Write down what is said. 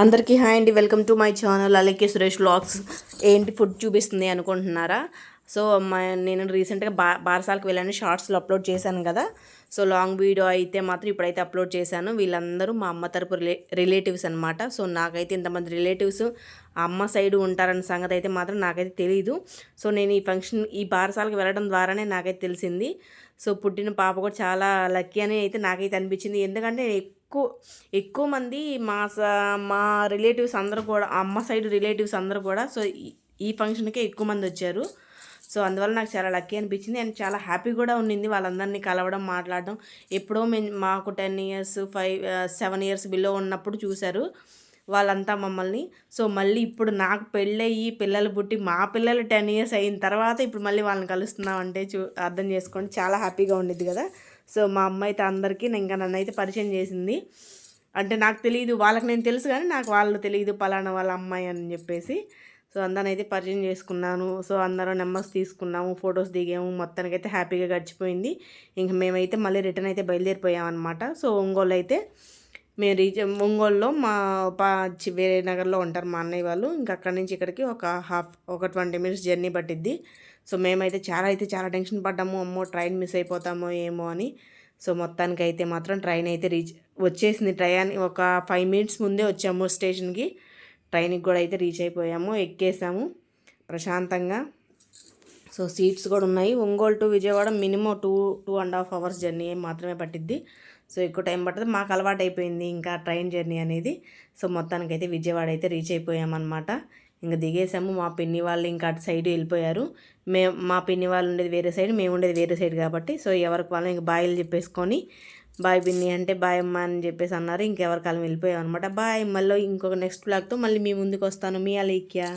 అందరికీ హాయ్ అండి. Welcome to my channel అలాగే సురేష్ వ్లాగ్స్. ఏంటి ఫుడ్ చూపిస్తుంది అనుకుంటున్నారా? సో మా నేను రీసెంట్గా బా బారసాలకు వెళ్ళాను. షార్ట్స్లో అప్లోడ్ చేశాను కదా. సో లాంగ్ వీడియో అయితే మాత్రం ఇప్పుడైతే అప్లోడ్ చేశాను. వీళ్ళందరూ మా అమ్మ తరపు రిలే రిలేటివ్స్ అనమాట సో నాకైతే ఇంతమంది రిలేటివ్స్ అమ్మ సైడ్ ఉంటారన్న సంగతి అయితే మాత్రం నాకైతే తెలియదు సో నేను ఈ ఫంక్షన్ ఈ బారసాలకు వెళ్ళడం ద్వారానే నాకైతే తెలిసింది. సో పుట్టిన పాప కూడా చాలా లక్కీ అని అయితే నాకైతే అనిపించింది. ఎందుకంటే ఎక్కువ ఎక్కువ మంది మా స మా రిలేటివ్స్ అందరూ కూడా అమ్మ సైడ్ రిలేటివ్స్ అందరూ కూడా సో ఈ- ఈ ఫంక్షన్కే ఎక్కువ మంది వచ్చారు. సో అందువల్ల నాకు చాలా లక్కీ అనిపించింది. అండ్ చాలా హ్యాపీ కూడా ఉండింది వాళ్ళందరినీ కలవడం మాట్లాడడం. ఎప్పుడో మేము మాకు ten years five seven years below ఉన్నప్పుడు చూశారు. వాళ్ళంతా మమ్మల్ని. సో మళ్ళీ ఇప్పుడు నాకు పెళ్ళయ్యి పిల్లలు పుట్టి మా పిల్లలు టెన్ ఇయర్స్ అయిన తర్వాత ఇప్పుడు మళ్ళీ వాళ్ళని కలుస్తున్నాం అంటే చూ అర్థం చేసుకోండి. చాలా హ్యాపీగా ఉండిద్ది కదా. సో మా అమ్మ అయితే అందరికీ ఇంకా నన్ను అయితే పరిచయం చేసింది. అంటే నాకు తెలియదు వాళ్ళకి నేను తెలుసు కానీ నాకు వాళ్ళు తెలియదు పలానా వాళ్ళ అమ్మాయి అని చెప్పేసి. సో అందరిని అయితే పరిచయం చేసుకున్నాను. సో అందరం నెంబర్స్ తీసుకున్నాము ఫొటోస్ దిగాము. మొత్తానికి అయితే హ్యాపీగా గడిచిపోయింది. ఇంక మేమైతే మళ్ళీ రిటర్న్ అయితే బయలుదేరిపోయామన్నమాట. సో ఒంగోలు అయితే మేము రీచ్ ఒంగోలులో మా పా వేరే నగర్లో ఉంటారు మా అన్నయ్య వాళ్ళు. ఇంకా అక్కడి నుంచి ఇక్కడికి ఒక హాఫ్ ఒక ట్వంటీ మినిట్స్ జర్నీ పట్టిద్ది. సో మేమైతే చాలా అయితే చాలా టెన్షన్ పడ్డాము. అమ్మో ట్రైన్ మిస్ అయిపోతామో ఏమో అని. సో మొత్తానికి అయితే మాత్రం ట్రైన్ అయితే రీచ్ వచ్చేసింది. ట్రైన్ ఒక ఫైవ్ మినిట్స్ ముందే వచ్చాము స్టేషన్కి. ట్రైన్కి కూడా అయితే రీచ్ అయిపోయాము ఎక్కేసాము. ప్రశాంతంగా. సో సీట్స్ కూడా ఉన్నాయి. Ongole to Vijayawada minimum two two and half hours journey మాత్రమే పట్టిద్ది. సో ఎక్కువ టైం పట్టదు. మాకు అలవాటు అయిపోయింది ఇంకా ట్రైన్ జర్నీ అనేది. సో మొత్తానికైతే విజయవాడ అయితే రీచ్ అయిపోయామన్నమాట. ఇంకా దిగేసాము. మా పిన్ని వాళ్ళు ఇంకా అటు సైడ్ వెళ్ళిపోయారు. మేము మా పిన్ని వాళ్ళు ఉండేది వేరే సైడ్ మేము ఉండేది వేరే సైడ్ కాబట్టి. సో ఎవరికి వాళ్ళు ఇంక బాయిలు చెప్పేసుకొని బాయ్ పిన్ని అంటే బాయ్ అమ్మ అని చెప్పేసి అన్నారు. ఇంకెవరికాలం వెళ్ళిపోయాం అనమాట బాయ్ మళ్ళీ ఇంకొక నెక్స్ట్ బ్లాగ్తో మళ్ళీ మీ ముందుకు వస్తాను. మీ అలీక్యా